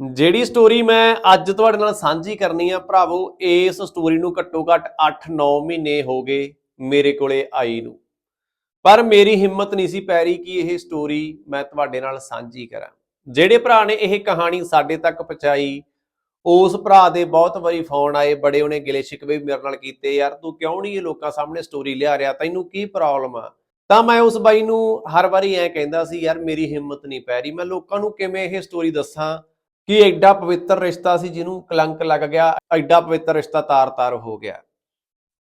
ਜਿਹੜੀ ਸਟੋਰੀ ਮੈਂ ਅੱਜ ਤੁਹਾਡੇ ਨਾਲ ਸਾਂਝੀ ਕਰਨੀ ਆ, ਭਰਾਵੋ, ਇਸ ਸਟੋਰੀ ਨੂੰ ਘੱਟੋ ਘੱਟ 8-9 ਮਹੀਨੇ ਹੋ ਗਏ ਮੇਰੇ ਕੋਲੇ ਆਈ ਨੂੰ। ਪਰ ਮੇਰੀ ਹਿੰਮਤ ਨਹੀਂ ਸੀ ਪੈ ਰਹੀ ਕਿ ਇਹ ਸਟੋਰੀ ਮੈਂ ਤੁਹਾਡੇ ਨਾਲ ਸਾਂਝੀ ਕਰਾਂ। ਜਿਹੜੇ ਭਰਾ ਨੇ ਇਹ ਕਹਾਣੀ ਸਾਡੇ ਤੱਕ ਪਹੁੰਚਾਈ, ਉਸ ਭਰਾ ਦੇ ਬਹੁਤ ਵਾਰੀ ਫੋਨ ਆਏ, ਬੜੇ ਉਹਨੇ ਗਿਲੇ ਸ਼ਿਕਵੇ ਮੇਰੇ ਨਾਲ ਕੀਤੇ, ਯਾਰ, ਤੂੰ ਕਿਉਂ ਨਹੀਂ ਇਹ ਲੋਕਾਂ ਸਾਹਮਣੇ ਸਟੋਰੀ ਲਿਆ ਰਿਹਾ? ਤੈਨੂੰ ਕੀ ਪ੍ਰੋਬਲਮ ਆ? ਤਾਂ ਮੈਂ ਉਸ ਬਾਈ ਨੂੰ ਹਰ ਵਾਰੀ ਐਂ ਕਹਿੰਦਾ ਸੀ, ਯਾਰ, ਮੇਰੀ ਹਿੰਮਤ ਨਹੀਂ ਪੈ ਰਹੀ ਮੈਂ ਲੋਕਾਂ ਨੂੰ ਕਿਵੇਂ ਇਹ ਸਟੋਰੀ ਦੱਸਾਂ? ਕਿ ਐਡਾ ਪਵਿੱਤਰ ਰਿਸ਼ਤਾ ਸੀ ਜਿਹਨੂੰ ਕਲੰਕ ਲੱਗ ਗਿਆ, ਐਡਾ ਪਵਿੱਤਰ ਰਿਸ਼ਤਾ ਤਾਰ-ਤਾਰ ਹੋ ਗਿਆ।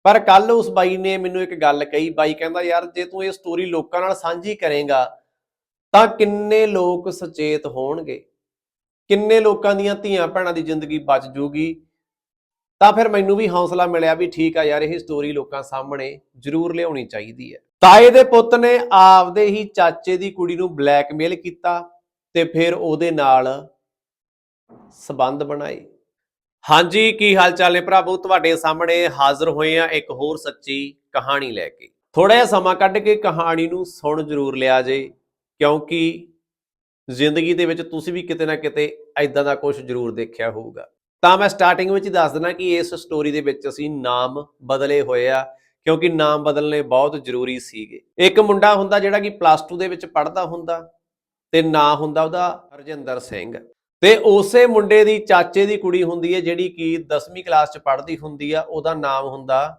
ਪਰ ਕੱਲ ਉਸ ਬਾਈ ਨੇ ਮੈਨੂੰ ਇੱਕ ਗੱਲ ਕਹੀ, ਬਾਈ ਕਹਿੰਦਾ, ਯਾਰ, ਜੇ ਤੂੰ ਇਹ ਸਟੋਰੀ ਲੋਕਾਂ ਨਾਲ ਸਾਂਝੀ ਕਰੇਗਾ, ਤਾਂ ਕਿੰਨੇ ਲੋਕ ਸੁਚੇਤ ਹੋਣਗੇ? ਕਿੰਨੇ ਲੋਕਾਂ ਦੀਆਂ ਧੀਆਂ ਭੈਣਾਂ ਦੀ ਜ਼ਿੰਦਗੀ ਬਚ ਜੂਗੀ? ਤਾਂ ਫਿਰ ਮੈਨੂੰ ਵੀ ਹੌਸਲਾ ਮਿਲਿਆ ਵੀ ਠੀਕ ਆ ਯਾਰ, ਇਹ ਸਟੋਰੀ ਲੋਕਾਂ ਸਾਹਮਣੇ ਜ਼ਰੂਰ ਲਿਆਉਣੀ ਚਾਹੀਦੀ ਹੈ। ਤਾਏ ਦੇ ਪੁੱਤ ਨੇ ਆਪਦੇ ਹੀ ਚਾਚੇ ਦੀ ਕੁੜੀ ਨੂੰ ਬਲੈਕਮੇਲ ਕੀਤਾ ਤੇ ਫਿਰ ਉਹਦੇ ਨਾਲ ਸਬੰਧ ਬਣਾਏ। ਹਾਂਜੀ, ਕੀ ਹਾਲ ਚਾਲ ਹੈ ਭਰਾਵੋ? ਤੁਹਾਡੇ ਸਾਹਮਣੇ ਹਾਜ਼ਰ ਹੋਏ ਆ ਇੱਕ ਹੋਰ ਸੱਚੀ ਕਹਾਣੀ ਲੈ ਕੇ। ਥੋੜਾ ਜਿਹਾ ਸਮਾਂ ਕੱਢ ਕੇ ਕਹਾਣੀ ਨੂੰ ਸੁਣ ਜ਼ਰੂਰ ਲਿਆ ਜੇ, ਕਿਉਂਕਿ ਜ਼ਿੰਦਗੀ ਦੇ ਵਿੱਚ ਤੁਸੀਂ ਵੀ ਕਿਤੇ ਨਾ ਕਿਤੇ ਐਦਾਂ ਦਾ ਕੁਝ ਜ਼ਰੂਰ ਦੇਖਿਆ ਹੋਊਗਾ। ਤਾਂ ਮੈਂ ਸਟਾਰਟਿੰਗ ਵਿੱਚ ਹੀ ਦੱਸ ਦਿੰਦਾ ਕਿ ਇਸ ਸਟੋਰੀ ਦੇ ਵਿੱਚ ਅਸੀਂ ਨਾਮ ਬਦਲੇ ਹੋਏ ਆ, ਕਿਉਂਕਿ ਨਾਮ ਬਦਲਨੇ ਬਹੁਤ ਜ਼ਰੂਰੀ ਸੀਗੇ। ਇੱਕ ਮੁੰਡਾ ਹੁੰਦਾ ਜਿਹੜਾ ਕਿ ਪਲੱਸ 2 ਦੇ ਵਿੱਚ ਪੜ੍ਹਦਾ ਹੁੰਦਾ ਤੇ ਨਾਂ ਹੁੰਦਾ ਉਹਦਾ ਹਰਜਿੰਦਰ ਸਿੰਘ। ਤੇ ਉਸੇ ਮੁੰਡੇ ਦੀ ਚਾਚੇ ਦੀ ਕੁੜੀ ਹੁੰਦੀ ਹੈ, ਜਿਹੜੀ ਕਿ 10ਵੀਂ ਕਲਾਸ 'ਚ ਪੜ੍ਹਦੀ ਹੁੰਦੀ ਆ, ਉਹਦਾ ਨਾਮ ਹੁੰਦਾ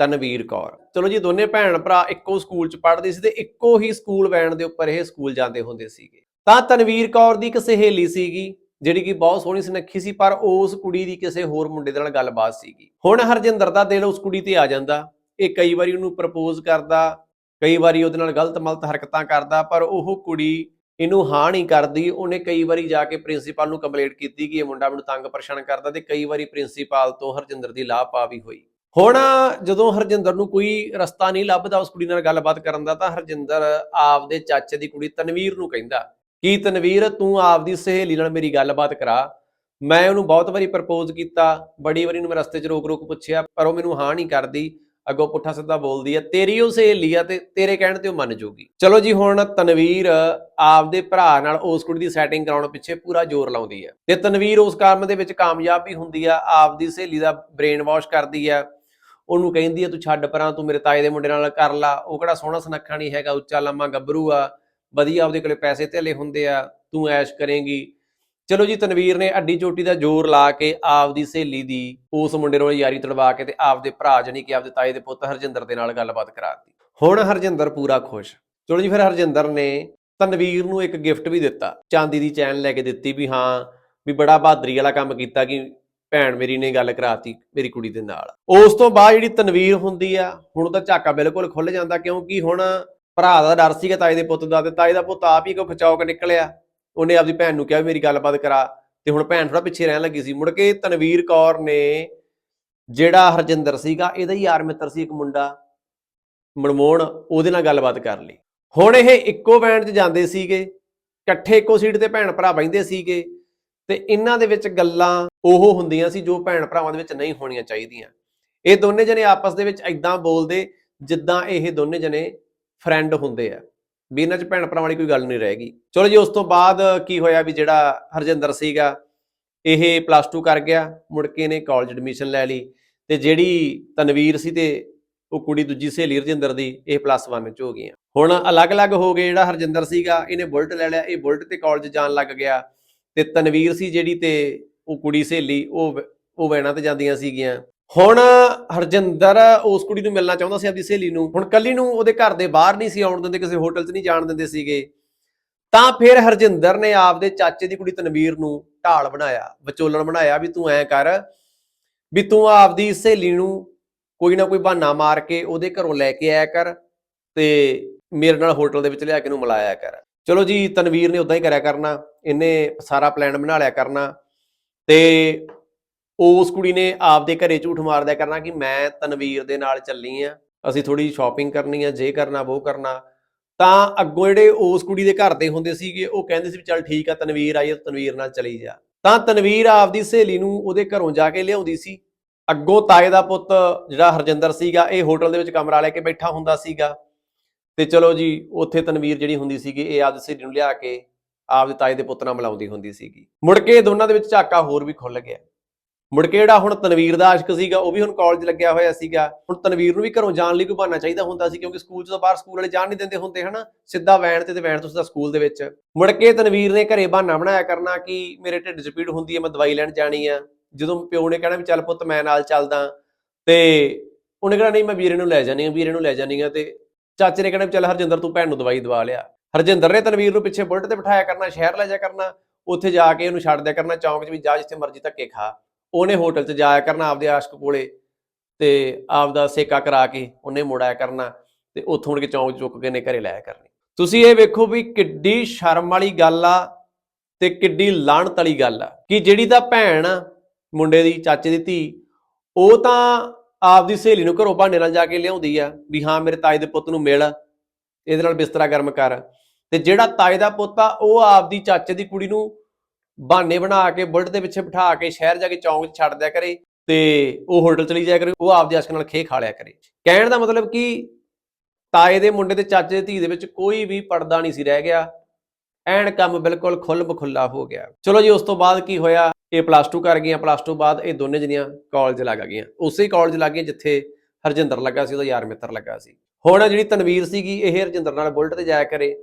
ਤਨਵੀਰ ਕੌਰ। ਚਲੋ ਜੀ, ਦੋਨੇ ਭੈਣ ਭਰਾ ਇੱਕੋ ਸਕੂਲ 'ਚ ਪੜ੍ਹਦੇ ਸੀ ਤੇ ਇੱਕੋ ਹੀ ਸਕੂਲ ਵੈਨ ਦੇ ਉੱਪਰ ਇਹ ਸਕੂਲ ਜਾਂਦੇ ਹੁੰਦੇ ਸੀਗੇ। ਤਾਂ ਤਨਵੀਰ ਕੌਰ ਦੀ ਇੱਕ ਸਹੇਲੀ ਸੀਗੀ, ਜਿਹੜੀ ਕਿ ਬਹੁਤ ਸੋਹਣੀ ਸੁਨੱਖੀ ਸੀ, ਪਰ ਉਸ ਕੁੜੀ ਦੀ ਕਿਸੇ ਹੋਰ ਮੁੰਡੇ ਦੇ ਨਾਲ ਗੱਲਬਾਤ ਸੀਗੀ। ਹੁਣ ਹਰਜਿੰਦਰ ਦਾ ਦਿਲ ਉਸ ਕੁੜੀ ਤੇ ਆ ਜਾਂਦਾ। ਇਹ ਕਈ ਵਾਰੀ ਉਹਨੂੰ ਪ੍ਰਪੋਜ਼ ਕਰਦਾ, ਕਈ ਵਾਰੀ ਉਹਦੇ ਨਾਲ ਗਲਤ ਮਲਤ ਹਰਕਤਾਂ ਕਰਦਾ, ਪਰ ਉਹ ਕੁੜੀ ਇਹਨੂੰ ਹਾਂ ਨਹੀਂ ਕਰਦੀ, ਉਹਨੇ ਕਈ ਵਾਰੀ ਜਾ ਕੇ ਪ੍ਰਿੰਸੀਪਲ ਨੂੰ ਕੰਪਲੇਂਟ ਕੀਤੀ ਕਿ ਇਹ ਮੁੰਡਾ ਮੈਨੂੰ ਤੰਗ ਪਰੇਸ਼ਾਨ ਕਰਦਾ ਤੇ ਕਈ ਵਾਰੀ ਪ੍ਰਿੰਸੀਪਲ ਤੋਂ ਹਰਜਿੰਦਰ ਦੀ ਲਾਪਾ ਵੀ ਹੋਈ। ਹੁਣ ਜਦੋਂ ਹਰਜਿੰਦਰ ਨੂੰ ਕੋਈ ਰਸਤਾ ਨਹੀਂ ਲੱਭਦਾ ਉਸ ਕੁੜੀ ਨਾਲ ਗੱਲਬਾਤ ਕਰਨ ਦਾ, ਤਾਂ ਹਰਜਿੰਦਰ ਆਪਦੇ ਚਾਚੇ ਦੀ ਕੁੜੀ ਤਨਵੀਰ ਨੂੰ ਕਹਿੰਦਾ, ਕਿ ਤਨਵੀਰ, ਤੂੰ ਆਪਦੀ ਸਹੇਲੀ ਨਾਲ ਮੇਰੀ ਗੱਲਬਾਤ ਕਰਾ। ਮੈਂ ਉਹਨੂੰ ਬਹੁਤ ਵਾਰੀ ਪ੍ਰਪੋਜ਼ ਕੀਤਾ, ਬੜੀ ਵਾਰੀ ਨੂੰ ਮੈਂ ਰਸਤੇ 'ਚ ਰੋਕ ਰੋਕ ਪੁੱਛਿਆ, ਪਰ ਉਹ ਮੈਨੂੰ ਹਾਂ ਨਹੀਂ ਕਰਦੀ। ਅੱਗੋਂ ਪੁੱਠਾ ਸਿੱਧਾ ਬੋਲਦੀ ਹੈ ਤੇਰੀ ਉਹ ਸਹੇਲੀ ਆ ਤੇ ਤੇਰੇ ਕਹਿਣ ਤੇ ਉਹ ਮੰਨ ਜੂਗੀ। ਚਲੋ ਜੀ, ਹੁਣ ਤਨਵੀਰ ਆਪਦੇ ਭਰਾ ਨਾਲ ਉਸ ਕੁੜੀ ਦੀ ਸੈਟਿੰਗ ਕਰਾਉਣ ਪਿੱਛੇ ਪੂਰਾ ਜ਼ੋਰ ਲਾਉਂਦੀ ਹੈ ਤੇ ਤਨਵੀਰ ਉਸ ਕੰਮ ਦੇ ਵਿੱਚ ਕਾਮਯਾਬ ਵੀ ਹੁੰਦੀ ਆ, ਆਪਦੀ ਸਹੇਲੀ ਦਾ ਬ੍ਰੇਨ ਵਾਸ਼ ਕਰਦੀ ਆ। ਉਹਨੂੰ ਕਹਿੰਦੀ ਆ, ਤੂੰ ਛੱਡ ਪਰਾਂ, ਤੂੰ ਮੇਰੇ ਤਾਏ ਦੇ ਮੁੰਡੇ ਨਾਲ ਕਰ ਲਾ। ਉਹ ਕਿਹੜਾ ਸੋਹਣਾ ਸੁਨੱਖਾ ਨਹੀਂ ਹੈਗਾ, ਉੱਚਾ, ਲੰਮਾ, ਗੱਭਰੂ ਆ। ਵਧੀਆ ਉਹਦੇ ਕੋਲੇ ਪੈਸੇ ਧੇਲੇ ਹੁੰਦੇ ਆ। ਤੂੰ ਐਸ਼ ਕਰੇਂਗੀ। ਚਲੋ ਜੀ, ਤਨਵੀਰ ਨੇ ਅੱਡੀ ਚੋਟੀ ਦਾ ਜ਼ੋਰ ਲਾ ਕੇ ਆਪਦੀ ਸਹੇਲੀ ਦੀ, ਉਸ ਮੁੰਡੇ ਨਾਲ ਯਾਰੀ ਤੜਵਾ ਕੇ ਤੇ ਆਪਦੇ ਭਰਾ ਜਾਨੀ ਕਿ ਆਪਦੇ ਤਾਏ ਦੇ ਪੁੱਤ ਹਰਜਿੰਦਰ ਦੇ ਨਾਲ ਗੱਲਬਾਤ ਕਰਾਤੀ ਹੁਣ ਹਰਜਿੰਦਰ ਪੂਰਾ ਖੁਸ਼। ਚਲੋ ਜੀ, ਫਿਰ ਹਰਜਿੰਦਰ ਨੇ ਤਨਵੀਰ ਨੂੰ ਇੱਕ ਗਿਫਟ ਵੀ ਦਿੱਤਾ। ਚਾਂਦੀ ਦੀ ਚੈਨ ਲੈ ਕੇ ਦਿੱਤੀ ਵੀ ਹਾਂ, ਵੀ ਬੜਾ ਬਹਾਦਰੀ ਵਾਲਾ ਕੰਮ ਕੀਤਾ ਕਿ ਭੈਣ ਮੇਰੀ ਨੇ ਗੱਲ ਕਰਾਤੀ ਮੇਰੀ ਕੁੜੀ ਦੇ ਨਾਲ। ਉਸ ਤੋਂ ਬਾਅਦ ਜਿਹੜੀ ਤਨਵੀਰ ਹੁੰਦੀ ਆ, ਹੁਣ ਤਾਂ ਝਾਕਾ ਬਿਲਕੁਲ ਖੁੱਲ ਜਾਂਦਾ ਕਿਉਂਕਿ ਹੁਣ ਭਰਾ ਦਾ ਡਰ ਸੀਗਾ ਤਾਏ ਦੇ ਪੁੱਤ ਦਾ ਤੇ ਤਾਏ ਦਾ ਪੁੱਤ ਆਪ ਹੀ ਕੋ ਖਚਾਉ ਕੇ ਨਿਕਲਿਆ। ਉਹਨੇ ਆਪਦੀ ਭੈਣ ਨੂੰ ਕਿਹਾ ਵੀ ਮੇਰੀ ਗੱਲਬਾਤ ਕਰਾ। ਤੇ ਹੁਣ ਭੈਣ ਥੋੜਾ ਪਿੱਛੇ ਰਹਿਣ ਲੱਗੀ ਸੀ। ਮੁੜ ਕੇ ਤਨਵੀਰ ਕੌਰ ਨੇ ਜਿਹੜਾ ਹਰਜਿੰਦਰ ਸੀਗਾ, ਇਹਦਾ ਹੀ ਯਾਰ ਮਿੱਤਰ ਸੀ ਇੱਕ ਮੁੰਡਾ, ਮਨਮੋਹਨ, ਉਹਦੇ ਨਾਲ ਗੱਲਬਾਤ ਕਰ ਲਈ। ਹੁਣ ਇਹ ਇੱਕੋ ਵੈਨ 'ਚ ਜਾਂਦੇ ਸੀਗੇ, ਇਕੱਠੇ ਇੱਕੋ ਸੀਟ ਤੇ ਭੈਣ ਭਰਾ ਬੈਠਦੇ ਸੀਗੇ, ਤੇ ਇਹਨਾਂ ਦੇ ਵਿੱਚ ਗੱਲਾਂ ਉਹ ਹੁੰਦੀਆਂ ਸੀ ਜੋ ਭੈਣ ਭਰਾਵਾਂ ਦੇ ਵਿੱਚ ਨਹੀਂ ਹੋਣੀਆਂ ਚਾਹੀਦੀਆਂ। ਇਹ ਦੋਨੇ ਜਣੇ ਆਪਸ ਦੇ ਵਿੱਚ ਐਦਾਂ ਬੋਲਦੇ ਜਿੱਦਾਂ ਇਹ ਦੋਨੇ ਜਣੇ ਫਰੈਂਡ ਹੁੰਦੇ ਆ। ਵੀ ਇਹਨਾਂ 'ਚ ਭੈਣ ਭਰਾਵਾਂ ਵਾਲੀ ਕੋਈ ਗੱਲ ਨਹੀਂ ਰਹੇਗੀ। ਚਲੋ ਜੀ, ਉਸ ਤੋਂ ਬਾਅਦ ਕੀ ਹੋਇਆ ਵੀ ਜਿਹੜਾ ਹਰਜਿੰਦਰ ਸੀਗਾ, ਇਹ ਪਲੱਸ 2 ਕਰ ਗਿਆ, ਮੁੜ ਕੇ ਇਹਨੇ ਕਾਲਜ ਐਡਮਿਸ਼ਨ ਲੈ ਲਈ ਤੇ ਜਿਹੜੀ ਤਨਵੀਰ ਸੀ ਤੇ ਉਹ ਕੁੜੀ ਦੂਜੀ ਸਹੇਲੀ ਹਰਜਿੰਦਰ ਦੀ, ਇਹ ਪਲੱਸ 1 ਚ ਹੋ ਗਈਆਂ। ਹੁਣ ਅਲੱਗ-ਅਲੱਗ ਹੋ ਗਏ ਜਿਹੜਾ ਹਰਜਿੰਦਰ ਸੀਗਾ, ਇਹਨੇ ਬੁਲਟ ਲੈ ਲਿਆ, ਇਹ ਬੁਲਟ ਤੇ ਕਾਲਜ ਜਾਣ ਲੱਗ ਗਿਆ ਤੇ ਤਨਵੀਰ ਸੀ ਜਿਹੜੀ ਤੇ ਉਹ ਕੁੜੀ ਸਹੇਲੀ, ਉਹ ਉਹ ਵੈਨਾਂ ਤੇ ਜਾਂਦੀਆਂ ਸੀਗੀਆਂ। ਹੁਣ ਹਰਜਿੰਦਰ ਉਸ ਕੁੜੀ ਨੂੰ ਮਿਲਣਾ ਚਾਹੁੰਦਾ ਸੀ ਆਪਣੀ ਸਹੇਲੀ ਨੂੰ। ਹੁਣ ਕੱਲੀ ਨੂੰ ਉਹਦੇ ਘਰ ਦੇ ਬਾਹਰ ਨਹੀਂ ਸੀ ਆਉਣ ਦਿੰਦੇ, ਕਿਸੇ ਹੋਟਲ 'ਚ ਨਹੀਂ ਜਾਣ ਦਿੰਦੇ ਸੀਗੇ। ਤਾਂ ਫਿਰ ਹਰਜਿੰਦਰ ਨੇ ਆਪਦੇ ਚਾਚੇ ਦੀ ਕੁੜੀ ਤਨਵੀਰ ਨੂੰ ਢਾਲ ਬਣਾਇਆ, ਵਿਚੋਲਣ ਬਣਾਇਆ ਵੀ ਤੂੰ ਐ ਕਰ ਵੀ ਤੂੰ ਆਪਦੀ ਸਹੇਲੀ ਨੂੰ ਕੋਈ ਨਾ ਕੋਈ ਬਹਾਨਾ ਮਾਰ ਕੇ ਉਹਦੇ ਘਰੋਂ ਲੈ ਕੇ ਆਇਆ ਕਰ ਤੇ ਮੇਰੇ ਨਾਲ ਹੋਟਲ ਦੇ ਵਿੱਚ ਲਿਆ ਕੇ ਨੂੰ ਮਿਲਾਇਆ ਕਰ। ਚਲੋ ਜੀ, ਤਨਵੀਰ ਨੇ ਉਦਾਂ ਹੀ ਕਰਿਆ ਕਰਨਾ। ਇਹਨੇ ਸਾਰਾ ਪਲਾਨ ਬਣਾ ਲਿਆ ਕਰਨਾ ਤੇ ਉਸ ਕੁੜੀ ਨੇ ਆਪਦੇ ਘਰੇ ਝੂਠ ਮਾਰਦਿਆ ਕਰਨਾ ਕਿ ਮੈਂ ਤਨਵੀਰ ਦੇ ਨਾਲ ਚੱਲੀ ਆ, ਅਸੀਂ ਥੋੜੀ ਸ਼ਾਪਿੰਗ ਕਰਨੀ ਆ, ਜੇ ਕਰਨਾ ਉਹ ਕਰਨਾ। ਤਾਂ ਅੱਗੋਂ ਜਿਹੜੇ ਉਸ ਕੁੜੀ ਦੇ ਘਰ ਦੇ ਹੁੰਦੇ ਸੀਗੇ, ਉਹ ਕਹਿੰਦੇ ਸੀ ਵੀ ਚੱਲ ਠੀਕ ਆ, ਤਨਵੀਰ ਆਈ ਆ ਤਨਵੀਰ ਨਾਲ ਚਲੀ ਜਾ। ਤਾਂ ਤਨਵੀਰ ਆਪਦੀ ਸਹੇਲੀ ਨੂੰ ਉਹਦੇ ਘਰੋਂ ਜਾ ਕੇ ਲਿਆਉਂਦੀ ਸੀ। ਅੱਗੋਂ ਤਾਏ ਦਾ ਪੁੱਤ ਜਿਹੜਾ ਹਰਜਿੰਦਰ ਸੀਗਾ, ਇਹ ਹੋਟਲ ਦੇ ਵਿੱਚ ਕਮਰਾ ਲੈ ਕੇ ਬੈਠਾ ਹੁੰਦਾ ਸੀਗਾ। ਤੇ ਚਲੋ ਜੀ, ਉੱਥੇ ਤਨਵੀਰ ਜਿਹੜੀ ਹੁੰਦੀ ਸੀਗੀ, ਇਹ ਆਪਦੀ ਸਹੇਲੀ ਨੂੰ ਲਿਆ ਕੇ ਆਪਦੇ ਤਾਏ ਦੇ ਪੁੱਤ ਨਾਲ ਮਿਲਾਉਂਦੀ ਹੁੰਦੀ ਸੀਗੀ। ਮੁੜ ਕੇ ਦੋਨਾਂ ਦੇ ਵਿੱਚ ਝਾਕਾ ਹੋਰ ਵੀ ਖੁੱਲ ਗਿਆ। ਮੁੜ ਕੇ ਜਿਹੜਾ ਹੁਣ ਤਨਵੀਰ ਦਾ ਆਸ਼ਕ ਸੀਗਾ, ਉਹ ਵੀ ਹੁਣ ਕਾਲਜ ਲੱਗਿਆ ਹੋਇਆ ਸੀਗਾ। ਹੁਣ ਤਨਵੀਰ ਨੂੰ ਵੀ ਘਰੋਂ ਜਾਣ ਲਈ ਕੋਈ ਬਹਾਨਾ ਚਾਹੀਦਾ ਹੁੰਦਾ ਸੀ, ਕਿਉਂਕਿ ਸਕੂਲ ਤੋਂ ਬਾਹਰ ਸਕੂਲ ਵਾਲੇ ਜਾਣ ਨਹੀਂ ਦਿੰਦੇ ਹੁੰਦੇ, ਹਨਾ? ਸਿੱਧਾ ਵੈਨ ਤੇ ਤੇ ਵੈਨ ਤੋਂ ਸਿੱਧਾ ਸਕੂਲ ਦੇ ਵਿੱਚ। ਮੁੜ ਕੇ ਤਨਵੀਰ ਨੇ ਘਰੇ ਬਹਾਨਾ ਬਣਾਇਆ ਕਰਨਾ ਕਿ ਮੇਰੇ ਢਿੱਡ 'ਚ ਪੀੜ ਹੁੰਦੀ ਹੈ, ਮੈਂ ਦਵਾਈ ਲੈਣ ਜਾਣੀ ਆ। ਜਦੋਂ ਪਿਓ ਨੇ ਕਹਿਣਾ ਵੀ ਚੱਲ ਪੁੱਤ ਮੈਂ ਨਾਲ ਚੱਲਦਾ। ਤੇ ਉਹਨੇ ਕਹਿਣਾ ਨਹੀਂ, ਮੈਂ ਵੀਰੇ ਨੂੰ ਲੈ ਜਾਣੀ ਆ ਵੀਰੇ ਨੂੰ ਲੈ ਜਾਣੀ ਆ ਤੇ ਚਾਚੇ ਨੇ ਕਹਿਣਾ ਵੀ ਚੱਲ ਹਰਜਿੰਦਰ, ਤੂੰ ਭੈਣ ਨੂੰ ਦਵਾਈ ਦਵਾ ਲਿਆ। ਹਰਜਿੰਦਰ ਨੇ ਤਨਵੀਰ ਨੂੰ ਪਿੱਛੇ ਬੁਲਟ ਤੇ ਬਿਠਾਇਆ ਕਰਨਾ, ਸ਼ਹਿਰ ਲੈ ਜਾ ਕਰਨਾ। ਉੱਥੇ ਜਾ ਕੇ ਉਹਨੂੰ ਛੱਡ ਦਿਆ ਕਰਨਾ, ਚੌਂਕ 'ਚ ਵੀ ਜਾ ਜਿੱਥੇ ਮਰਜ਼ੀ ਧੱਕੇ ਖਾ। ਉਹਨੇ ਹੋਟਲ 'ਚ ਜਾਇਆ ਕਰਨਾ ਆਪਦੇ ਆਸ਼ਕ ਕੋਲੇ ਤੇ ਆਪਦਾ ਸੇਕਾ ਕਰਾ ਕੇ ਉਹਨੇ ਮੁੜਾਇਆ ਕਰਨਾ ਤੇ ਉੱਥੋਂ ਮੁੜ ਕੇ ਚੌਂਕ ਚੁੱਕ ਕੇ ਨੇ ਘਰੇ ਲਾਇਆ ਕਰਨੀ। ਤੁਸੀਂ ਇਹ ਵੇਖੋ ਵੀ ਕਿੱਡੀ ਸ਼ਰਮ ਵਾਲੀ ਗੱਲ ਆ ਤੇ ਕਿੱਡੀ ਲਾਹਣਤ ਵਾਲੀ ਗੱਲ ਆ ਕਿ ਜਿਹੜੀ ਤਾਂ ਭੈਣ ਆ, ਮੁੰਡੇ ਦੀ ਚਾਚੇ ਦੀ ਧੀ ਉਹ ਤਾਂ ਆਪਦੀ ਸਹੇਲੀ ਨੂੰ ਘਰੋਂ ਬਹਾਨੇ ਨਾਲ ਜਾ ਕੇ ਲਿਆਉਂਦੀ ਆ ਵੀ ਹਾਂ ਮੇਰੇ ਤਾਏ ਦੇ ਪੁੱਤ ਨੂੰ ਮਿਲ ਇਹਦੇ ਨਾਲ ਬਿਸਤਰਾ ਗਰਮ ਕਰ ਤੇ ਜਿਹੜਾ ਤਾਏ ਦਾ ਪੁੱਤ ਆ ਉਹ ਆਪਦੀ ਚਾਚੇ ਦੀ ਕੁੜੀ ਨੂੰ ਬਹਾਨੇ ਬਣਾ ਕੇ, ਬੁਲਟ ਦੇ ਪਿੱਛੇ ਬਿਠਾ ਕੇ, ਸ਼ਹਿਰ ਜਾ ਕੇ ਚੌਂਕ 'ਚ ਛੱਡ ਦਿਆ ਕਰੇ ਤੇ ਉਹ ਹੋਟਲ ਚਲੀ ਜਾਇਆ ਕਰੇ, ਉਹ ਆਪਦੇ ਅਸ਼ਕ ਨਾਲ ਖੇ ਖਾ ਲਿਆ ਕਰੇ। ਕਹਿਣ ਦਾ ਮਤਲਬ ਕਿ ਤਾਏ ਦੇ ਮੁੰਡੇ ਤੇ ਚਾਚੇ ਦੀ ਧੀ ਦੇ ਵਿੱਚ ਕੋਈ ਵੀ ਪਰਦਾ ਨਹੀਂ ਸੀ ਰਹਿ ਗਿਆ। ਐਨ ਕੰਮ ਬਿਲਕੁਲ ਖੁੱਲ ਬਖੁੱਲਾ ਹੋ ਗਿਆ। ਚਲੋ ਜੀ, ਉਸ ਤੋਂ ਬਾਅਦ ਕੀ ਹੋਇਆ? ਇਹ ਪਲੱਸ 2 ਕਰ ਗਈਆਂ। ਪਲੱਸ 2 ਬਾਅਦ ਇਹ ਦੋਨੇ ਜਣੀਆਂ ਕਾਲਜ ਲੱਗ ਗਈਆਂ। ਉਸੇ ਕਾਲਜ ਲੱਗ ਗਈਆਂ ਜਿੱਥੇ ਹਰਜਿੰਦਰ ਲੱਗਾ ਸੀ, ਉਹਦਾ ਯਾਰ ਮਿੱਤਰ ਲੱਗਾ ਸੀ। ਹੁਣ ਜਿਹੜੀ ਤਨਵੀਰ ਸੀਗੀ, ਇਹ ਹਰਜਿੰਦਰ ਨਾਲ ਬੁਲਟ ਤੇ ਜਾਇਆ ਕਰੇ।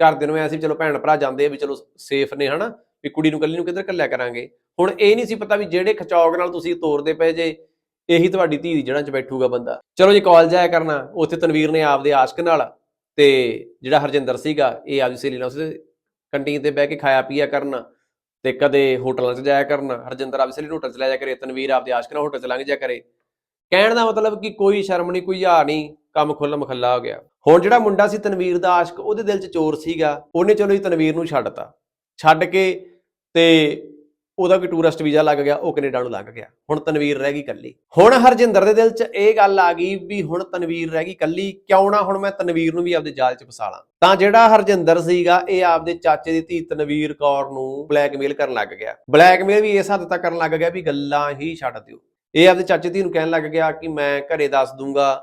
ਘਰਦਿਆਂ ਨੂੰ ਐ ਸੀ ਚਲੋ ਭੈਣ ਭਰਾ ਜਾਂਦੇ ਆ ਵੀ ਚਲੋ ਸੇਫ ਨੇ, ਹਨਾ? ਵੀ ਕੁੜੀ ਨੂੰ ਕੱਲੀ ਨੂੰ ਕਿੱਧਰ ਕੱਲਿਆ ਕਰਾਂਗੇ? ਹੁਣ ਇਹ ਨਹੀਂ ਸੀ ਪਤਾ ਵੀ ਜਿਹੜੇ ਖਚੌਗ ਨਾਲ ਤੁਸੀਂ ਤੋਰਦੇ ਪਏ ਜੇ, ਇਹੀ ਤੁਹਾਡੀ ਧੀ ਦੀ ਜੜ੍ਹਾਂ 'ਚ ਬੈਠੂਗਾ ਬੰਦਾ। ਚਲੋ ਜੀ ਕਾਲਜ ਜਾਇਆ ਕਰਨਾ। ਉੱਥੇ ਤਨਵੀਰ ਨੇ ਆਪਦੇ ਆਸ਼ਕ ਨਾਲ ਤੇ ਜਿਹੜਾ ਹਰਜਿੰਦਰ ਸੀਗਾ, ਇਹ ਆਪਦੀ ਸਹੇਲੀ ਨਾਲ ਉਸੇ ਕੰਟੀਨ ਤੇ ਬਹਿ ਕੇ ਖਾਇਆ ਪੀਆ ਕਰਨਾ ਤੇ ਕਦੇ ਹੋਟਲਾਂ 'ਚ ਜਾਇਆ ਕਰਨਾ। ਹਰਜਿੰਦਰ ਆਪਦੀ ਸਹੇਲੀ ਨੂੰ ਹੋਟਲ 'ਚ ਲੈ ਜਾ ਕਰੇ, ਤਨਵੀਰ ਆਪਦੇ ਆਸ਼ਕ ਨਾਲ ਹੋਟਲ 'ਚ ਲੰਘ ਜਾ ਕਰੇ। ਕਹਿਣ ਦਾ ਮਤਲਬ ਕਿ ਕੋਈ ਸ਼ਰਮ ਨਹੀਂ, ਕੋਈ ਹਾਰ ਨਹੀਂ, ਕੰਮ ਖੁੱਲ ਮਖੱਲਾ ਹੋ ਗਿਆ। ਹੁਣ ਜਿਹੜਾ ਮੁੰਡਾ ਸੀ ਤਨਵੀਰ ਦਾ ਆਸ਼ਕ, ਉਹਦੇ ਦਿਲ 'ਚ ਚੋਰ ਸੀਗਾ। ਉਹਨੇ ਚਲੋ ਜੀ ਤਨਵੀਰ ਨੂੰ ਛੱਡਤਾ ਛੱਡ ਕੇ ਤੇ ਉਹਦਾ ਕੋਈ ਟੂਰਿਸਟ ਵੀਜ਼ਾ ਲੱਗ ਗਿਆ, ਉਹ ਕੈਨੇਡਾ ਨੂੰ ਲੱਗ ਗਿਆ। ਹੁਣ ਤਨਵੀਰ ਰਹਿ ਗਈ ਕੱਲੀ ਹੁਣ ਹਰਜਿੰਦਰ ਦੇ ਦਿਲ 'ਚ ਇਹ ਗੱਲ ਆ ਗਈ ਵੀ ਹੁਣ ਤਨਵੀਰ ਰਹਿ ਗਈ ਕੱਲੀ ਕਿਉਂ ਨਾ ਹੁਣ ਮੈਂ ਤਨਵੀਰ ਨੂੰ ਵੀ ਆਪਦੇ ਜਾਲ 'ਚ ਫਸਾ ਲਾਂ? ਤਾਂ ਜਿਹੜਾ ਹਰਜਿੰਦਰ ਸੀਗਾ, ਇਹ ਆਪਦੇ ਚਾਚੇ ਦੀ ਧੀ ਤਨਵੀਰ ਕੌਰ ਨੂੰ ਬਲੈਕਮੇਲ ਕਰਨ ਲੱਗ ਗਿਆ। ਬਲੈਕਮੇਲ ਵੀ ਇਸ ਹੱਦ ਤੱਕ ਕਰਨ ਲੱਗ ਗਿਆ ਵੀ ਗੱਲਾਂ ਹੀ ਛੱਡ ਦਿਓ। ਇਹ ਆਪਦੇ ਚਾਚੇ ਧੀ ਨੂੰ ਕਹਿਣ ਲੱਗ ਗਿਆ ਕਿ ਮੈਂ ਘਰੇ ਦੱਸ ਦੂੰਗਾ,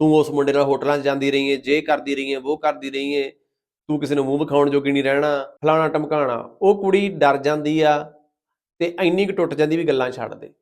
ਤੂੰ ਉਸ ਮੁੰਡੇ ਨਾਲ ਹੋਟਲਾਂ 'ਚ ਜਾਂਦੀ ਰਹੀ ਏ ਜੇ ਕਰਦੀ ਰਹੀ ਏ ਉਹ ਕਰਦੀ ਰਹੀ ਏ ਤੂੰ ਕਿਸੇ ਨੂੰ ਮੂੰਹ ਵਿਖਾਉਣ ਜੋਗੀ ਨਹੀਂ ਰਹਿਣਾ, ਫਲਾਣਾ ਟਮਕਾਣਾ ਉਹ ਕੁੜੀ ਡਰ ਜਾਂਦੀ ਆ ਤੇ ਇੰਨੀ ਕੁ ਟੁੱਟ ਜਾਂਦੀ ਵੀ ਗੱਲਾਂ ਛੱਡ ਦੇ।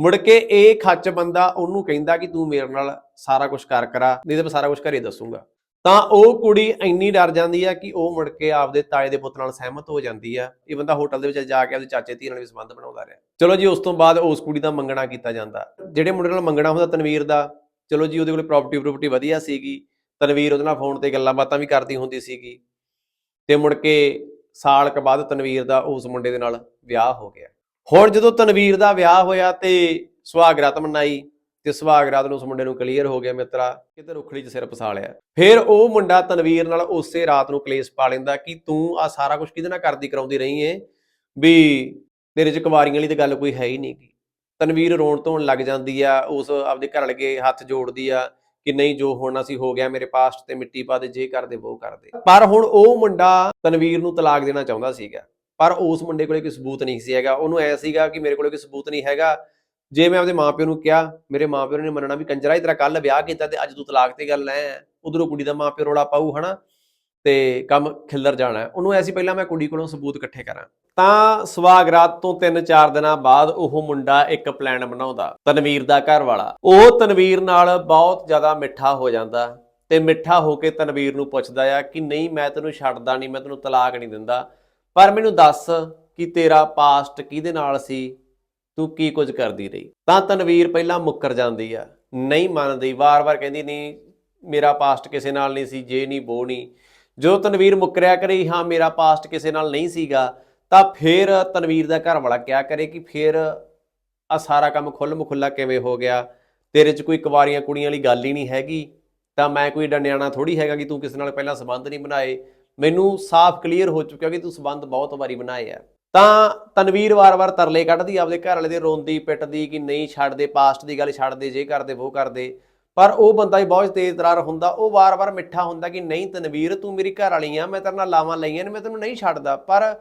ਮੁੜ ਕੇ ਇਹ ਖੱਚ ਬੰਦਾ ਉਹਨੂੰ ਕਹਿੰਦਾ ਕਿ ਤੂੰ ਮੇਰੇ ਨਾਲ ਸਾਰਾ ਕੁਝ ਕਰ ਕਰਾ, ਨਹੀਂ ਤੇ ਮੈਂ ਸਾਰਾ ਕੁਝ ਘਰੇ ਦੱਸੂਗਾ। ਤਾਂ ਉਹ ਕੁੜੀ ਇੰਨੀ ਡਰ ਜਾਂਦੀ ਆ ਕਿ ਉਹ ਮੁੜ ਕੇ ਆਪਦੇ ਤਾਏ ਦੇ ਪੁੱਤ ਨਾਲ ਸਹਿਮਤ ਹੋ ਜਾਂਦੀ ਆ। ਇਹ ਬੰਦਾ ਹੋਟਲ ਦੇ ਵਿੱਚ ਜਾ ਕੇ ਆਪਦੇ ਚਾਚੇ ਧੀ ਨਾਲ ਵੀ ਸੰਬੰਧ ਬਣਾਉਂਦਾ ਰਿਹਾ। ਚਲੋ ਜੀ, ਉਸ ਤੋਂ ਬਾਅਦ ਉਸ ਕੁੜੀ ਦਾ ਮੰਗਣਾ ਕੀਤਾ ਜਾਂਦਾ। ਜਿਹੜੇ ਮੁੰਡੇ ਨਾਲ ਮੰਗਣਾ ਹੁੰਦਾ ਤਨਵੀਰ ਦਾ, ਚਲੋ ਜੀ, ਉਹਦੇ ਕੋਲੇ ਪ੍ਰਾਪਰਟੀ ਪ੍ਰਾਪਰਟੀ ਵਧੀਆ ਸੀਗੀ। ਤਨਵੀਰ ਉਹਦੇ ਨਾਲ ਫੋਨ ਤੇ ਗੱਲਾਂ ਬਾਤਾਂ ਵੀ ਕਰਦੀ ਹੁੰਦੀ ਸੀਗੀ। ਤੇ ਮੁੜ ਕੇ ਸਾਲ ਕ ਬਾਅਦ ਤਨਵੀਰ ਦਾ ਉਸ ਮੁੰਡੇ ਦੇ ਨਾਲ ਵਿਆਹ ਹੋ ਗਿਆ। ਹੁਣ ਜਦੋਂ ਤਨਵੀਰ ਦਾ ਵਿਆਹ ਹੋਇਆ ਤੇ ਸੁਹਾਗਰਾਤ ਮਨਾਈ ਤੇ ਸੁਹਾਗਰਾਤ ਨੂੰ ਉਸ ਮੁੰਡੇ ਨੂੰ ਕਲੀਅਰ ਹੋ ਗਿਆ ਮਿੱਤਰਾ, ਕਿਤੇ ਰੁਖੜੀ 'ਚ ਸਿਰ ਫਸਾ ਲਿਆ। ਫਿਰ ਉਹ ਮੁੰਡਾ ਤਨਵੀਰ ਨਾਲ ਉਸੇ ਰਾਤ ਨੂੰ ਕਲੇਸ਼ ਪਾ ਲੈਂਦਾ ਕਿ ਤੂੰ ਆ ਸਾਰਾ ਕੁਝ ਕਿਹਦੇ ਨਾਲ ਕਰਦੀ ਕਰਾਉਂਦੀ ਰਹੀ ਏ? ਵੀ ਤੇਰੇ 'ਚ ਕੁਵਾਰੀਆਂ ਲਈ ਤਾਂ ਗੱਲ ਕੋਈ ਹੈ ਹੀ ਨਹੀਂ ਗੀ। ਤਨਵੀਰ ਰੋਣ ਧੋਣ ਲੱਗ ਜਾਂਦੀ ਆ, ਉਸ ਆਪਦੇ ਘਰ ਲਗੇ ਹੱਥ ਜੋੜਦੀ ਆ ਕਿ ਨਹੀਂ ਜੋ ਹੋਣਾ ਸੀ ਹੋ ਗਿਆ ਮੇਰੇ ਪਾਸਟ ਤੇ ਮਿੱਟੀ ਪਾ ਦੇ, ਜੇ ਕਰਦੇ ਉਹ ਕਰਦੇ। ਪਰ ਹੁਣ ਉਹ ਮੁੰਡਾ ਤਨਵੀਰ ਨੂੰ ਤਲਾਕ ਦੇਣਾ ਚਾਹੁੰਦਾ ਸੀਗਾ। ਪਰ ਉਸ ਮੁੰਡੇ ਕੋਲੇ ਕੋਈ ਸਬੂਤ ਨਹੀਂ ਸੀ ਹੈਗਾ। ਉਹਨੂੰ ਐ ਸੀਗਾ ਕਿ ਮੇਰੇ ਕੋਲੇ ਕੋਈ ਸਬੂਤ ਨਹੀਂ ਹੈਗਾ। ਜੇ ਮੈਂ ਆਪਦੇ ਮਾਪਿਓ ਨੂੰ ਕਿਹਾ, ਮੇਰੇ ਮਾਪਿਓ ਨੇ ਮੰਨਣਾ ਵੀ ਕੰਜਰਾ ਹੀ ਤੇਰਾ ਕੱਲ ਵਿਆਹ ਕੀਤਾ ਤੇ ਅੱਜ ਤੂੰ ਤਲਾਕ ਤੇ ਗੱਲ ਲੈ ਉਧਰੋਂ ਕੁੜੀ ਦਾ ਮਾਪਿਓ ਰੋਲਾ ਪਾਊ, ਹਨਾ? ਤੇ ਕੰਮ ਖਿੱਲਰ ਜਾਣਾ। ਉਹਨੂੰ ਐਸੀ ਪਹਿਲਾਂ ਮੈਂ ਕੁੜੀ ਕੋਲੋਂ ਸਬੂਤ ਇਕੱਠੇ ਕਰਾਂ। ਤਾਂ ਸੁਹਾਗਰਾਤ ਤੋਂ 3-4 ਦਿਨਾਂ ਬਾਅਦ ਉਹ ਮੁੰਡਾ ਇੱਕ ਪਲਾਨ ਬਣਾਉਂਦਾ, ਤਨਵੀਰ ਦਾ ਘਰ ਵਾਲਾ। ਉਹ ਤਨਵੀਰ ਨਾਲ ਬਹੁਤ ਜ਼ਿਆਦਾ ਮਿੱਠਾ ਹੋ ਜਾਂਦਾ ਤੇ ਮਿੱਠਾ ਹੋ ਕੇ ਤਨਵੀਰ ਨੂੰ ਪੁੱਛਦਾ ਆ ਕਿ ਨਹੀਂ, ਮੈਂ ਤੈਨੂੰ ਛੱਡਦਾ ਨਹੀਂ, ਮੈਂ ਤੈਨੂੰ ਤਲਾਕ ਨਹੀਂ ਦਿੰਦਾ, ਪਰ ਮੈਨੂੰ ਦੱਸ ਕਿ ਤੇਰਾ ਪਾਸਟ ਕਿਹਦੇ ਨਾਲ ਸੀ? ਤੂੰ ਕੀ ਕੁਝ ਕਰਦੀ ਰਹੀ? ਤਾਂ ਤਨਵੀਰ ਪਹਿਲਾਂ ਮੁੱਕਰ ਜਾਂਦੀ ਆ। ਨਹੀਂ ਮੰਨਦੀ, ਵਾਰ-ਵਾਰ ਕਹਿੰਦੀ, ਨਹੀਂ, ਮੇਰਾ ਪਾਸਟ ਕਿਸੇ ਨਾਲ ਨਹੀਂ ਸੀ, ਜੇ ਨਹੀਂ, ਬੋ ਨਹੀਂ। ਜੋ ਤਨਵੀਰ ਮੁੱਕਰਿਆ ਕਰੇ, ਹਾਂ, ਮੇਰਾ ਪਾਸਟ ਕਿਸੇ ਨਾਲ ਨਹੀਂ ਸੀਗਾ ਤਾਂ ਫਿਰ ਤਨਵੀਰ ਦਾ ਘਰ ਵਾਲਾ ਕਿਆ ਕਰੇ ਕਿ ਫਿਰ ਆ ਸਾਰਾ ਕੰਮ ਖੁੱਲ ਮਖੁੱਲਾ ਕਿਵੇਂ ਹੋ ਗਿਆ? ਤੇਰੇ 'ਚ ਕੋਈ ਕੁਵਾਰੀਆਂ ਕੁੜੀਆਂ ਵਾਲੀ ਗੱਲ ਹੀ ਨਹੀਂ ਹੈਗੀ। ਤਾਂ ਮੈਂ ਕੋਈ ਡੰਡਿਆਣਾ ਥੋੜੀ ਹੈਗਾ ਕਿ ਤੂੰ ਕਿਸੇ ਨਾਲ ਪਹਿਲਾਂ ਸਬੰਧ ਨਹੀਂ ਬਣਾਏ। ਮੈਨੂੰ ਸਾਫ਼ ਕਲੀਅਰ ਹੋ ਚੁੱਕਿਆ ਕਿ ਤੂੰ ਸਬੰਧ ਬਹੁਤ ਵਾਰੀ ਬਣਾਏ ਆ। ਤਾਂ ਤਨਵੀਰ ਵਾਰ-ਵਾਰ ਤਰਲੇ ਕੱਢਦੀ, ਆਪਦੇ ਘਰ ਵਾਲੇ ਦੇ ਰੋਂਦੀ, ਪਿੱਟਦੀ ਕਿ ਨਹੀਂ ਛੱਡਦੇ ਪਾਸਟ ਦੀ ਗੱਲ ਛੱਡਦੇ, ਜੇ ਕਰਦੇ ਉਹ ਕਰਦੇ। ਪਰ ਉਹ ਬੰਦਾ ਹੀ ਬਹੁਤ ਤੇਜ਼ ਤਰਾਰ ਹੁੰਦਾ, ਉਹ ਵਾਰ-ਵਾਰ ਮਿੱਠਾ ਹੁੰਦਾ ਕਿ ਨਹੀਂ ਤਨਵੀਰ, ਤੂੰ ਮੇਰੀ ਘਰ ਵਾਲੀ ਆ, ਮੈਂ ਤੇਰੇ ਨਾਲ ਲਾਵਾਂ ਲਈਆਂ ਨੇ, ਮੈਂ ਤੈਨੂੰ ਨਹੀਂ ਛੱਡਦਾ। ਪਰ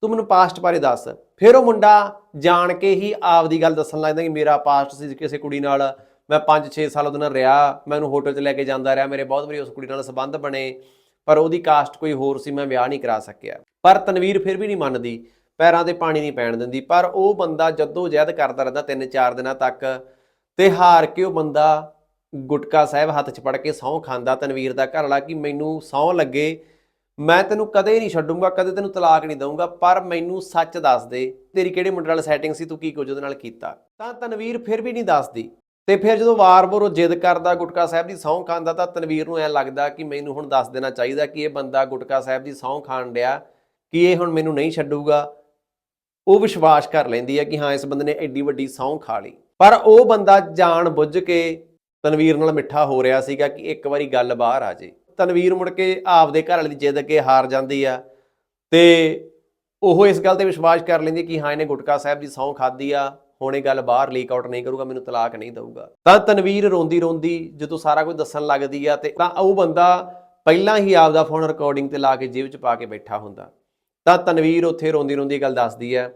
ਤੂੰ ਮੈਨੂੰ ਪਾਸਟ ਬਾਰੇ ਦੱਸ। ਫਿਰ ਉਹ ਮੁੰਡਾ ਜਾਣ ਕੇ ਹੀ ਆਪਦੀ ਗੱਲ ਦੱਸਣ ਲੱਗਦਾ ਕਿ ਮੇਰਾ ਪਾਸਟ ਸੀ ਕਿਸੇ ਕੁੜੀ ਨਾਲ। ਮੈਂ 5-6 ਸਾਲ ਉਹਦੇ ਨਾਲ ਰਿਹਾ। ਮੈਂ ਉਹਨੂੰ ਹੋਟਲ 'ਚ ਲੈ ਕੇ ਜਾਂਦਾ ਰਿਹਾ। ਮੇਰੇ ਬਹੁਤ ਵਾਰੀ ਉਸ ਕੁੜੀ ਨਾਲ ਸੰਬੰਧ ਬਣੇ। ਪਰ ਉਹਦੀ ਕਾਸਟ ਕੋਈ ਹੋਰ ਸੀ, ਮੈਂ ਵਿਆਹ ਨਹੀਂ ਕਰਾ ਸਕਿਆ। ਪਰ ਤਨਵੀਰ ਫਿਰ ਵੀ ਨਹੀਂ ਮੰਨਦੀ। ਪੈਰਾਂ ਤੇ ਪਾਣੀ ਨਹੀਂ ਪੈਣ ਦਿੰਦੀ। ਪਰ ਉਹ ਬੰਦਾ ਜਦੋਂ ਜਹਿਦ ਕਰਦਾ ਰਹਿੰਦਾ ਤਿੰਨ ਚਾਰ ਦਿਨਾਂ ਤੱਕ, ਤੇ ਹਾਰ ਕੇ ਉਹ ਬੰਦਾ ਗੁਟਕਾ ਸਾਹਿਬ ਹੱਥ 'ਚ ਫੜ ਕੇ ਸਹੁੰ ਖਾਂਦਾ ਤਨਵੀਰ ਦਾ ਘਰ ਵਾਲਾ ਕਿ ਮੈਨੂੰ ਸਹੁੰ ਲੱਗੇ। ਮੈਂ ਤੈਨੂੰ ਕਦੇ ਨਹੀਂ ਛੱਡੂੰਗਾ, ਕਦੇ ਤੈਨੂੰ ਤਲਾਕ ਨਹੀਂ ਦਊਂਗਾ, ਪਰ ਮੈਨੂੰ ਸੱਚ ਦੱਸ ਦੇ, ਤੇਰੀ ਕਿਹੜੇ ਮੁੰਡੇ ਨਾਲ ਸੈਟਿੰਗ ਸੀ, ਤੂੰ ਕੀ ਕੁਝ ਉਹਦੇ ਨਾਲ ਕੀਤਾ? ਤਾਂ ਤਨਵੀਰ ਫਿਰ ਵੀ ਨਹੀਂ ਦੱਸਦੀ। ਤੇ ਫਿਰ ਜਦੋਂ ਵਾਰ-ਵਾਰ ਉਹ ਜਿੱਦ ਕਰਦਾ, ਗੁਟਕਾ ਸਾਹਿਬ ਦੀ ਸਹੁੰ ਖਾਂਦਾ, ਤਾਂ ਤਨਵੀਰ ਨੂੰ ਐ ਲੱਗਦਾ ਕਿ ਮੈਨੂੰ ਹੁਣ ਦੱਸ ਦੇਣਾ ਚਾਹੀਦਾ ਕਿ ਇਹ ਬੰਦਾ ਗੁਟਕਾ ਸਾਹਿਬ ਦੀ ਸਹੁੰ ਖਾਣ ਡਿਆ, ਕਿ ਇਹ ਹੁਣ ਮੈਨੂੰ ਨਹੀਂ ਛੱਡੂਗਾ। ਉਹ ਵਿਸ਼ਵਾਸ ਕਰ ਲੈਂਦੀ ਹੈ ਕਿ ਹਾਂ, ਇਸ ਬੰਦੇ ਨੇ ਐਡੀ ਵੱਡੀ ਸਹੁੰ ਖਾ ਲਈ। ਪਰ ਉਹ ਬੰਦਾ ਜਾਣ ਬੁੱਝ ਕੇ ਤਨਵੀਰ ਨਾਲ ਮਿੱਠਾ ਹੋ ਰਿਹਾ ਸੀਗਾ ਕਿ ਇੱਕ ਵਾਰੀ ਗੱਲ ਬਾਹਰ ਆ ਜੇ। ਤਨਵੀਰ ਮੁੜ ਕੇ ਆਪਦੇ ਘਰ ਵਾਲੀ ਦੀ ਜਿੱਦ ਅੱਗੇ ਹਾਰ ਜਾਂਦੀ ਆ। ਤੇ ਉਹ ਇਸ ਗੱਲ ਤੇ ਵਿਸ਼ਵਾਸ ਕਰ ਲੈਂਦੀ ਕਿ ਹਾਂ, ਇਹਨੇ ਗੁਟਕਾ ਸਾਹਿਬ ਦੀ ਸਹੁੰ ਖਾਦੀ ਆ, ਹੁਣ ਇਹ ਗੱਲ ਬਾਹਰ ਲੀਕ ਆਊਟ ਨਹੀਂ ਕਰੂਗਾ, ਮੈਨੂੰ ਤਲਾਕ ਨਹੀਂ ਦਊਗਾ। ਤਾਂ ਤਨਵੀਰ ਰੋਂਦੀ ਰੋਂਦੀ ਜਦੋਂ ਸਾਰਾ ਕੁਝ ਦੱਸਣ ਲੱਗਦੀ ਆ ਤੇ ਤਾਂ ਉਹ ਬੰਦਾ ਪਹਿਲਾਂ ਹੀ ਆਪਦਾ ਫੋਨ ਰਿਕਾਰਡਿੰਗ ਤੇ ਲਾ ਕੇ ਜੇਬ 'ਚ ਪਾ ਕੇ ਬੈਠਾ ਹੁੰਦਾ। ਤਾਂ ਤਨਵੀਰ ਉੱਥੇ ਰੋਂਦੀ ਰੋਂਦੀ ਗੱਲ ਦੱਸਦੀ ਆ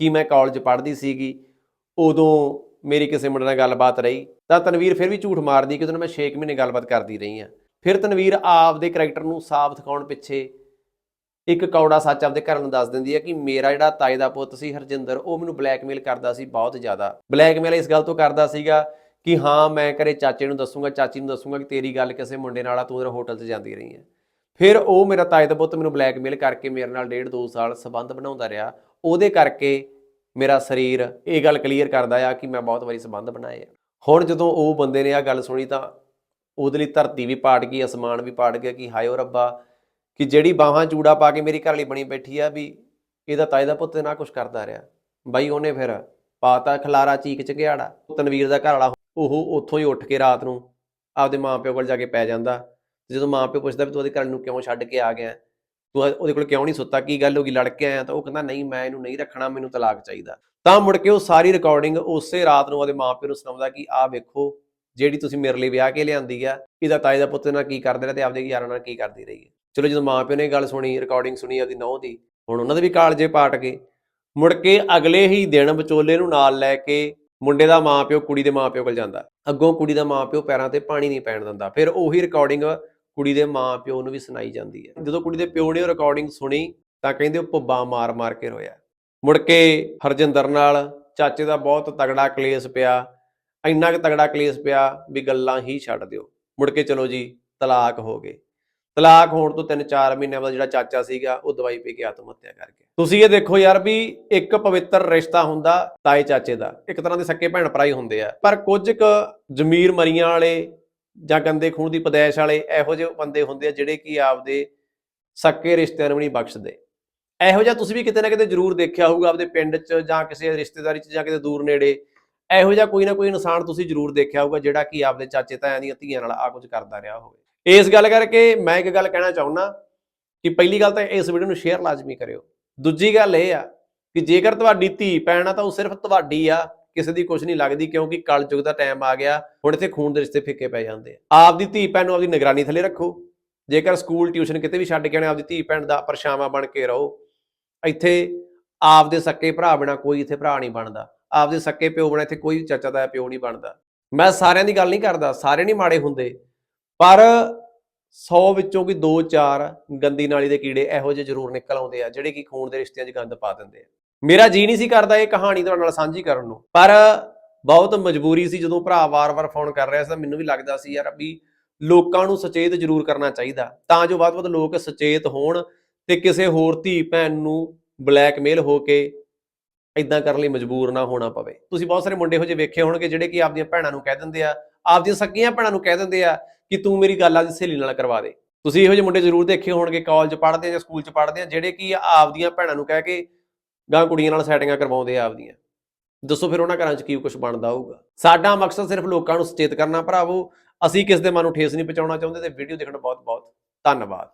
ਕਿ ਮੈਂ ਕਾਲਜ ਪੜ੍ਹਦੀ ਸੀਗੀ, ਉਦੋਂ ਮੇਰੀ ਕਿਸੇ ਮੁੰਡੇ ਨਾਲ ਗੱਲਬਾਤ ਰਹੀ। ਤਾਂ ਤਨਵੀਰ ਫਿਰ ਵੀ ਝੂਠ ਮਾਰਦੀ ਕਿ ਉਹਦੇ ਨਾਲ ਮੈਂ 6 ਮਹੀਨੇ ਗੱਲਬਾਤ ਕਰਦੀ ਰਹੀ ਆ। ਫਿਰ ਤਨਵੀਰ ਆਪਦੇ ਕੈਰੈਕਟਰ ਨੂੰ ਸਾਫ਼ ਦਿਖਾਉਣ ਪਿੱਛੇ ਇੱਕ ਕੌੜਾ ਸੱਚ ਆਪਦੇ ਘਰ ਨੂੰ ਦੱਸ ਦਿੰਦੀ ਹੈ ਕਿ ਮੇਰਾ ਜਿਹੜਾ ਤਾਏ ਦਾ ਪੁੱਤ ਸੀ ਹਰਜਿੰਦਰ, ਉਹ ਮੈਨੂੰ ਬਲੈਕਮੇਲ ਕਰਦਾ ਸੀ ਬਹੁਤ ਜ਼ਿਆਦਾ। ਬਲੈਕਮੇਲ ਇਸ ਗੱਲ ਤੋਂ ਕਰਦਾ ਸੀਗਾ ਕਿ ਹਾਂ, ਮੈਂ ਘਰੇ ਚਾਚੇ ਨੂੰ ਦੱਸੂਗਾ, ਚਾਚੀ ਨੂੰ ਦੱਸੂਗਾ ਕਿ ਤੇਰੀ ਗੱਲ ਕਿਸੇ ਮੁੰਡੇ ਨਾਲ ਆ, ਤੂੰ ਉਹਦੇ ਹੋਟਲ 'ਚ ਜਾਂਦੀ ਰਹੀ ਹੈ। ਫਿਰ ਉਹ ਮੇਰਾ ਤਾਏ ਦਾ ਪੁੱਤ ਮੈਨੂੰ ਬਲੈਕਮੇਲ ਕਰਕੇ ਮੇਰੇ ਨਾਲ ਡੇਢ ਦੋ ਸਾਲ ਸਬੰਧ ਬਣਾਉਂਦਾ ਰਿਹਾ। ਉਹਦੇ ਕਰਕੇ ਮੇਰਾ ਸਰੀਰ ਇਹ ਗੱਲ ਕਲੀਅਰ ਕਰਦਾ ਆ ਕਿ ਮੈਂ ਬਹੁਤ ਵਾਰੀ ਸਬੰਧ ਬਣਾਏ ਆ। ਹੁਣ ਜਦੋਂ ਉਹ ਬੰਦੇ ਨੇ ਆ ਗੱਲ ਸੁਣੀ ਤਾਂ ਉਹਦੇ ਲਈ ਧਰਤੀ ਵੀ ਪਾੜ ਗਈ, ਅਸਮਾਨ ਵੀ ਪਾੜ ਗਿਆ ਕਿ ਹਾਏ ਰੱਬਾ, ਕਿ ਜਿਹੜੀ ਬਾਹਾਂ ਚੂੜਾ ਪਾ ਕੇ ਮੇਰੀ ਘਰ ਲਈ ਬਣੀ ਬੈਠੀ ਆ ਵੀ ਇਹਦਾ ਤਾਏ ਦਾ ਪੁੱਤ ਨਾ ਕੁਝ ਕਰਦਾ ਰਿਹਾ। ਬਾਈ ਉਹਨੇ ਫਿਰ ਪਾਤਾ ਖਲਾਰਾ ਚੀਕ ਚਗਿਆੜਾ ਤਨਵੀਰ ਦਾ ਘਰ ਵਾਲਾ ਉਹ ਉੱਥੋਂ ਹੀ ਉੱਠ ਕੇ ਰਾਤ ਨੂੰ ਆਪਦੇ ਮਾਪਿਓ ਕੋਲ ਜਾ ਕੇ ਪੈ ਜਾਂਦਾ। ਤੇ ਜਦੋਂ ਮਾਪਿਓ ਪੁੱਛਦਾ ਵੀ ਤੂੰ ਉਹਦੇ ਘਰ ਨੂੰ ਕਿਉਂ ਛੱਡ ਕੇ ਆ ਗਿਆ? ਤੂੰ ਉਹਦੇ ਕੋਲ ਕਿਉਂ ਨਹੀਂ ਸੁੱਤਾ? ਕੀ ਗੱਲ ਹੋ ਗਈ? ਲੜ ਕੇ ਆਇਆ ਤਾਂ ਉਹ ਕਹਿੰਦਾ, ਨਹੀਂ, ਮੈਂ ਇਹਨੂੰ ਨਹੀਂ ਰੱਖਣਾ, ਮੈਨੂੰ ਤਲਾਕ ਚਾਹੀਦਾ। ਤਾਂ ਮੁੜ ਕੇ ਉਹ ਸਾਰੀ ਰਿਕਾਰਡਿੰਗ ਉਸੇ ਰਾਤ ਨੂੰ ਉਹਦੇ ਮਾਪਿਓ ਨੂੰ ਸੁਣਾਉਂਦਾ ਕਿ ਆਹ ਵੇਖੋ ਜਿਹੜੀ ਤੁਸੀਂ ਮੇਰੇ ਲਈ ਵਿਆਹ ਕੇ ਲਿਆਂਦੀ ਆ ਇਹਦਾ ਤਾਏ ਦਾ ਪੁੱਤ ਨਾਲ ਕੀ ਕਰਦੇ ਰਹੇ ਤੇ ਆਪਦੇ ਯਾਰਾਂ ਨਾਲ ਕੀ ਕਰਦੀ ਰਹੀ ਹੈ ਚਲੋ ਜਦੋਂ ਮਾਪਿਓ ਨੇ ਗੱਲ ਸੁਣੀ ਰਿਕਾਰਡਿੰਗ ਸੁਣੀ ਆਪਦੀ ਨੌਂ ਦੀ, ਹੁਣ ਉਹਨਾਂ ਦੇ ਵੀ ਕਾਲਜੇ ਪਾਟ ਗਏ। ਮੁੜ ਕੇ ਅਗਲੇ ਹੀ ਦਿਨ ਵਿਚੋਲੇ ਨੂੰ ਨਾਲ ਲੈ ਕੇ ਮੁੰਡੇ ਦਾ ਮਾਪਿਓ ਕੁੜੀ ਦੇ ਮਾਪਿਓ ਕੋਲ ਜਾਂਦਾ। ਅੱਗੋਂ ਕੁੜੀ ਦਾ ਮਾਪਿਓ ਪੈਰਾਂ ਤੇ ਪਾਣੀ ਨਹੀਂ ਪੈਣ ਦਿੰਦਾ। ਫਿਰ ਉਹੀ ਰਿਕਾਰਡਿੰਗ ਕੁੜੀ ਦੇ ਮਾਪਿਓ ਨੂੰ ਵੀ ਸੁਣਾਈ ਜਾਂਦੀ ਹੈ ਜਦੋਂ ਕੁੜੀ ਦੇ ਪਿਓ ਨੇ ਉਹ ਰਿਕਾਰਡਿੰਗ ਸੁਣੀ, ਤਾਂ ਕਹਿੰਦੇ ਉਹ ਪੁੱਬਾ ਮਾਰ ਮਾਰ ਕੇ ਰੋਇਆ। ਮੁੜ ਕੇ ਹਰਜਿੰਦਰ ਨਾਲ ਚਾਚੇ ਦਾ ਬਹੁਤ ਤਗੜਾ ਕਲੇਸ਼ ਪਿਆ। ਇੰਨਾ ਕਿ ਤਗੜਾ ਕਲੇਸ਼ ਪਿਆ ਵੀ ਗੱਲਾਂ ਹੀ ਛੱਡ ਦਿਓ। ਮੁੜ ਕੇ ਚਲੋ ਜੀ, ਤਲਾਕ ਹੋ ਗਏ। ਤਲਾਕ ਹੋਣ ਤੋਂ 3-4 ਮਹੀਨਿਆਂ ਬਾਅਦ ਜਿਹੜਾ ਚਾਚਾ ਸੀਗਾ, ਉਹ ਦਵਾਈ ਪੀ ਕੇ ਆਤਮ ਹੱਤਿਆ ਕਰ ਗਿਆ। ਤੁਸੀਂ ਇਹ ਦੇਖੋ ਯਾਰ ਵੀ ਇੱਕ ਪਵਿੱਤਰ ਰਿਸ਼ਤਾ ਹੁੰਦਾ ਤਾਏ ਚਾਚੇ ਦਾ। ਇੱਕ ਤਰ੍ਹਾਂ ਦੇ ਸੱਕੇ ਭੈਣ ਭਰਾ ਹੀ ਹੁੰਦੇ ਆ। ਪਰ ਕੁਝ ਕੁ ਜ਼ਮੀਰ ਮਰੀਆਂ ਵਾਲੇ ਜਾਂ ਗੰਦੇ ਖੂਨ ਦੀ ਪਦੈਸ਼ ਵਾਲੇ ਇਹੋ ਜਿਹੇ ਬੰਦੇ ਹੁੰਦੇ ਆ ਜਿਹੜੇ ਕਿ ਆਪਦੇ ਸੱਕੇ ਰਿਸ਼ਤਿਆਂ ਨੂੰ ਨਹੀਂ ਬਖਸ਼ਦੇ। ਇਹੋ ਜਿਹਾ ਤੁਸੀਂ ਵੀ ਕਿਤੇ ਨਾ ਕਿਤੇ ਜ਼ਰੂਰ ਦੇਖਿਆ ਹੋਊਗਾ ਆਪਦੇ ਪਿੰਡ 'ਚ ਜਾਂ ਕਿਸੇ ਰਿਸ਼ਤੇਦਾਰੀ 'ਚ ਜਾਂ ਕਿਤੇ ਦੂਰ ਨੇੜੇ। ਇਹੋ ਜਿਹਾ ਕੋਈ ਨਾ ਕੋਈ ਇਨਸਾਨ ਤੁਸੀਂ ਜ਼ਰੂਰ ਦੇਖਿਆ ਹੋਊਗਾ, ਜਿਹੜਾ ਕਿ ਆਪਦੇ ਚਾਚੇ ਤਾਇਆਂ ਦੀਆਂ ਧੀਆਂ ਨਾਲ ਆ ਕੁਝ ਕਰਦਾ ਰਿਹਾ ਹੋਵੇ। ਇਸ ਗੱਲ ਕਰਕੇ ਮੈਂ ਇੱਕ ਗੱਲ ਕਹਿਣਾ ਚਾਹੁੰਦਾ ਕਿ ਪਹਿਲੀ ਗੱਲ ਤਾਂ ਇਸ ਵੀਡੀਓ ਨੂੰ ਸ਼ੇਅਰ ਲਾਜ਼ਮੀ ਕਰਿਓ। ਦੂਜੀ ਗੱਲ ਇਹ ਆ ਕਿ ਜੇਕਰ ਤੁਹਾਡੀ ਧੀ ਭੈਣ ਆ ਤਾਂ ਉਹ ਸਿਰਫ ਤੁਹਾਡੀ ਆ, ਕਿਸੇ ਦੀ ਕੁਝ ਨਹੀਂ ਲੱਗਦੀ ਕਿਉਂਕਿ ਕਲਯੁਗ ਦਾ ਟਾਈਮ ਆ ਗਿਆ, ਹੁਣ ਇੱਥੇ ਖੂਨ ਦੇ ਰਿਸ਼ਤੇ ਫਿੱਕੇ ਪੈ ਜਾਂਦੇ ਆ। ਆਪਦੀ ਧੀ ਭੈਣ ਨੂੰ ਆਪਦੀ ਨਿਗਰਾਨੀ ਥੱਲੇ ਰੱਖੋ। ਜੇਕਰ ਸਕੂਲ, ਟਿਊਸ਼ਨ ਕਿਤੇ ਵੀ ਛੱਡ ਕੇ ਆਣੇ ਆਪਦੀ ਧੀ ਭੈਣ ਦਾ ਪਰਛਾਵਾਂ ਬਣ ਕੇ ਰਹੋ, ਇੱਥੇ ਆਪਦੇ ਸੱਕੇ ਭਰਾ ਬਿਨਾ ਕੋਈ ਇੱਥੇ ਭਰਾ ਨਹੀਂ ਬਣਦਾ। ਆਪਦੇ ਸੱਕੇ ਪਿਓ ਬਿਨਾ ਇੱਥੇ ਕੋਈ ਚਾਚਾ ਦਾ ਪਿਓ ਨਹੀਂ ਬਣਦਾ। ਮੈਂ ਸਾਰਿਆਂ ਦੀ ਗੱਲ ਨਹੀਂ ਕਰਦਾ, ਸਾਰੇ ਨਹੀਂ ਮਾੜੇ ਹੁੰਦੇ, ਪਰ 100 ਵਿੱਚੋਂ ਕੋਈ 2-4 ਗੰਦੀ ਨਾਲੀ ਦੇ ਕੀੜੇ ਇਹੋ ਜਿਹੇ ਜ਼ਰੂਰ ਨਿਕਲ ਆਉਂਦੇ ਆ, ਜਿਹੜੇ ਕਿ ਖੂਨ ਦੇ ਰਿਸ਼ਤਿਆਂ 'ਚ ਗੰਦ ਪਾ ਦਿੰਦੇ ਆ। ਮੇਰਾ ਜੀ ਨਹੀਂ ਸੀ ਕਰਦਾ ਇਹ ਕਹਾਣੀ ਤੁਹਾਡੇ ਨਾਲ ਸਾਂਝੀ ਕਰਨ ਨੂੰ, ਪਰ ਬਹੁਤ ਮਜਬੂਰੀ ਸੀ ਜਦੋਂ ਭਰਾ ਵਾਰ-ਵਾਰ ਫੋਨ ਕਰ ਰਿਹਾ ਸੀ ਤਾਂ ਮੈਨੂੰ ਵੀ ਲੱਗਦਾ ਸੀ, ਯਾਰ ਵੀ ਲੋਕਾਂ ਨੂੰ ਸੁਚੇਤ ਜ਼ਰੂਰ ਕਰਨਾ ਚਾਹੀਦਾ, ਤਾਂ ਜੋ ਵੱਧ-ਵੱਧ ਲੋਕ ਸੁਚੇਤ ਹੋਣ ਤੇ ਕਿਸੇ ਹੋਰ ਧੀ ਭੈਣ ਨੂੰ ਬਲੈਕਮੇਲ ਹੋ ਕੇ ਇਦਾਂ ਕਰਨ ਲਈ ਮਜਬੂਰ ਨਾ ਹੋਣਾ ਪਵੇ। ਤੁਸੀਂ ਬਹੁਤ ਸਾਰੇ ਮੁੰਡੇ ਹੋ ਜਿਹੇ ਵੇਖੇ ਹੋਣਗੇ ਜਿਹੜੇ ਕਿ ਆਪਦੀਆਂ ਭੈਣਾਂ ਨੂੰ ਕਹਿ ਦਿੰਦੇ ਆ, ਆਪਦੀਆਂ ਸੱਕੀਆਂ ਭੈਣਾਂ ਨੂੰ ਕਹਿ ਦਿੰਦੇ ਆ ਕਿ ਤੂੰ ਮੇਰੀ ਗੱਲ ਆਪਦੀ ਸਹੇਲੀ ਨਾਲ ਕਰਵਾ ਦੇ। ਤੁਸੀਂ ਇਹੋ ਜਿਹੇ ਮੁੰਡੇ ਜ਼ਰੂਰ ਦੇਖੇ ਹੋਣਗੇ, ਕਾਲਜ ਪੜ੍ਹਦੇ ਆ ਜਾਂ ਸਕੂਲ 'ਚ ਪੜ੍ਹਦੇ ਆ, ਜਿਹੜੇ ਕਿ ਆਪਦੀਆਂ ਭੈਣਾਂ ਨੂੰ ਕਹਿ ਕੇ ਗਾਂ ਕੁੜੀਆਂ ਨਾਲ ਸੈਟਿੰਗਾਂ ਕਰਵਾਉਂਦੇ ਆ ਆਪਦੀਆਂ। ਦੱਸੋ ਫਿਰ ਉਹਨਾਂ ਘਰਾਂ 'ਚ ਕੀ ਕੁਝ ਬਣਦਾ ਹੋਊਗਾ? ਸਾਡਾ ਮਕਸਦ ਸਿਰਫ ਲੋਕਾਂ ਨੂੰ ਸੁਚੇਤ ਕਰਨਾ ਭਰਾਵੋ। ਅਸੀਂ ਕਿਸ ਦੇ ਮਨ ਨੂੰ ਠੇਸ ਨਹੀਂ ਪਹੁੰਚਾਉਣਾ ਚਾਹੁੰਦੇ ਤੇ ਵੀਡੀਓ ਦੇਖਣ ਬਹੁਤ ਬਹੁਤ ਧੰਨਵਾਦ।